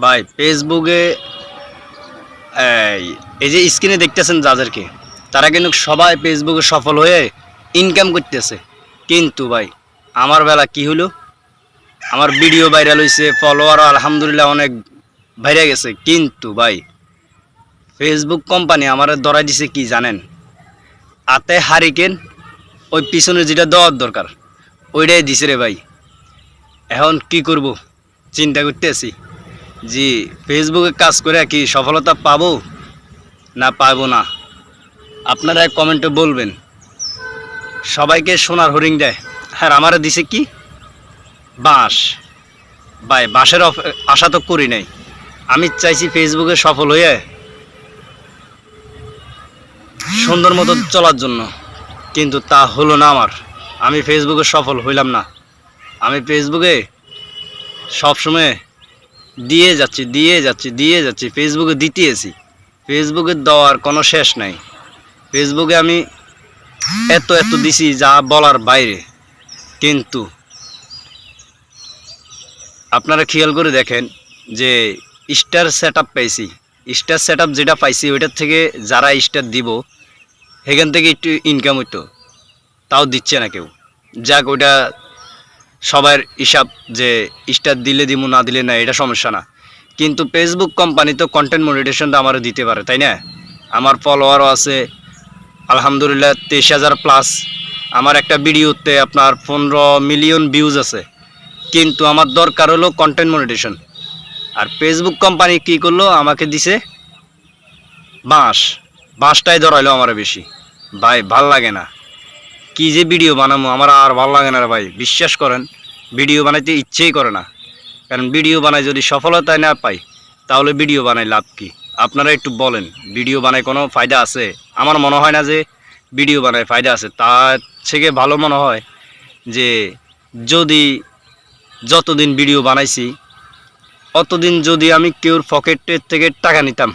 ভাই ফেসবুকে এই যে স্ক্রিনে দেখতেছেন যাদেরকে, তারা কিন্তু সবাই ফেসবুকে সফল হয়ে ইনকাম করতেছে। কিন্তু ভাই, আমার বেলা কি হলো? আমার ভিডিও ভাইরাল হয়েছে ফলোয়ার আলহামদুলিল্লাহ অনেক ভাইরা গেছে। কিন্তু ভাই ফেসবুক কোম্পানি আমার ধরাই দিছে কি জানেন? আতে হারিকেন ওই পিছনে যেটা দেওয়ার দরকার, ওইটাই দিছে রে ভাই। এখন কি করব? চিন্তা করতে আছি জি ফেসবুকে কাজ করে কি সফলতা পাবো? না পাবো না। আপনারা এক কমেন্টে বলবেন। সবাইকে সোনার হরিং দেয়। হ্যাঁ আমারে দিছে কি? বাঁশ। ভাই, বাঁশের আশা তো করি নাই। আমি চাইছি ফেসবুকে সফল হয়ে সুন্দর মতো চলার জন্য। কিন্তু তা হলো না আমার। আমি ফেসবুকে সফল হইলাম না। আমি ফেসবুকে সবসময় দিয়ে যাচ্ছি দিয়ে যাচ্ছি দিয়ে যাচ্ছি ফেসবুকে দিতেছি। ফেসবুকে দেওয়ার কোনো শেষ নাই। ফেসবুকে আমি এত এত দিছি যা বলার বাইরে। কিন্তু আপনারা খেয়াল করে দেখেন যে স্টার সেট আপ পাইছি। স্টার সেট যেটা পাইছি, ওইটার থেকে যারা স্টার দিব সেখান থেকে একটু ইনকাম হইতো। তাও দিচ্ছে না কেউ। যাক, ওইটা সবার হিসাব যে স্টার দিলে দিব না দিলে না, এটা সমস্যা না। কিন্তু ফেসবুক কোম্পানি তো কন্টেন্ট মনিটেশনটা আমারও দিতে পারে, তাই না? আমার ফলোয়ারও আছে, আলহামদুলিল্লাহ, তেইশ হাজার প্লাস আমার একটা ভিডিওতে আপনার পনেরো মিলিয়ন ভিউজ আছে। কিন্তু আমার দরকার হলো কন্টেন্ট মনিটেশন আর ফেসবুক কোম্পানি কি করল? আমাকে দিছে বাঁশ। বাঁশটাই ধরাইলো আমার বেশি। ভাই, ভালো লাগে না। কি যে ভিডিও বানাবো আমার আর ভালো লাগে না ভাই। বিশ্বাস করেন, ভিডিও বানাইতে ইচ্ছেই করে না। কারণ ভিডিও বানাই যদি সফলতায় না পাই, তাহলে ভিডিও বানাই লাভ কি? আপনারা একটু বলেন, ভিডিও বানায় কোনো ফায়দা আছে? আমার মনে হয় না যে ভিডিও বানায় ফায়দা আছে। তার থেকে ভালো মনে হয় যে যদি যতদিন ভিডিও বানাইছি, অতদিন যদি আমি কেউর পকেটের থেকে টাকা নিতাম,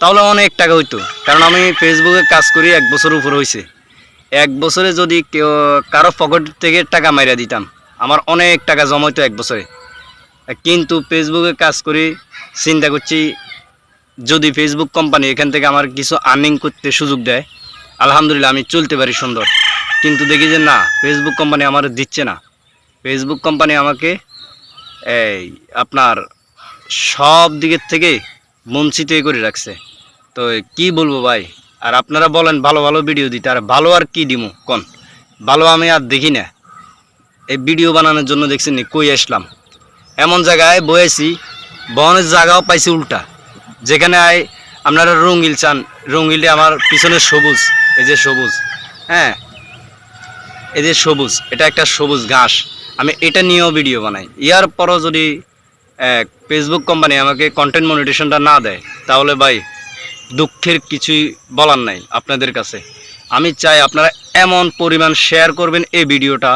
তাহলে অনেক টাকা হইতো। কারণ আমি ফেসবুকে কাজ করি, এক বছর উপর হয়েছে এক বছরে যদি কেউ কারও পকেট থেকে টাকা মাইরা দিতাম, আমার অনেক টাকা জমাইতো এক বছরে। কিন্তু ফেসবুকে কাজ করি, চিন্তা করছি যদি ফেসবুক কোম্পানি এখান থেকে আমার কিছু আর্নিং করতে সুযোগ দেয়, আলহামদুলিল্লাহ আমি চলতে পারি সুন্দর। কিন্তু দেখি যে না ফেসবুক কোম্পানি আমার দিচ্ছে না। ফেসবুক কোম্পানি আমাকে এই আপনার সব দিকের থেকে বঞ্চিত করে রাখছে। তো কি বলব ভাই? আর আপনারা বলেন ভালো ভালো ভিডিও দিতে। আর ভালো আর কি দিমু? কোন? ভালো আমি আর দেখি না। এই ভিডিও বানানোর জন্য দেখছেন নি, কই আসলাম? এমন জায়গায় বয়েছি, বনের জায়গাও পাইছি উল্টা। যেখানে আয় আপনারা রঙিল চান রঙিলে আমার পিছনে সবুজ, এই যে সবুজ হ্যাঁ? এই যে সবুজ, এটা একটা সবুজ ঘাস। আমি এটা নিয়েও ভিডিও বানাই। ইয়ার পরও যদি ফেসবুক কোম্পানি আমাকে কন্টেন্ট মনিটেশনটা না দেয়, তাহলে ভাই দুঃখের কিছুই বলার নাই আপনাদের কাছে। আমি চাই আপনারা এমন পরিমাণ শেয়ার করবেন এই ভিডিওটা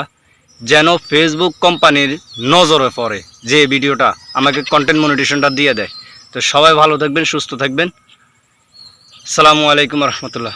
যেন ফেসবুক কোম্পানির নজরে পড়ে যে ভিডিওটা আমাকে কন্টেন্ট মনিটেশনটা দিয়ে দেয়। তো সবাই ভালো থাকবেন, সুস্থ থাকবেন। সালামু আলাইকুম রহমতুল্লাহ।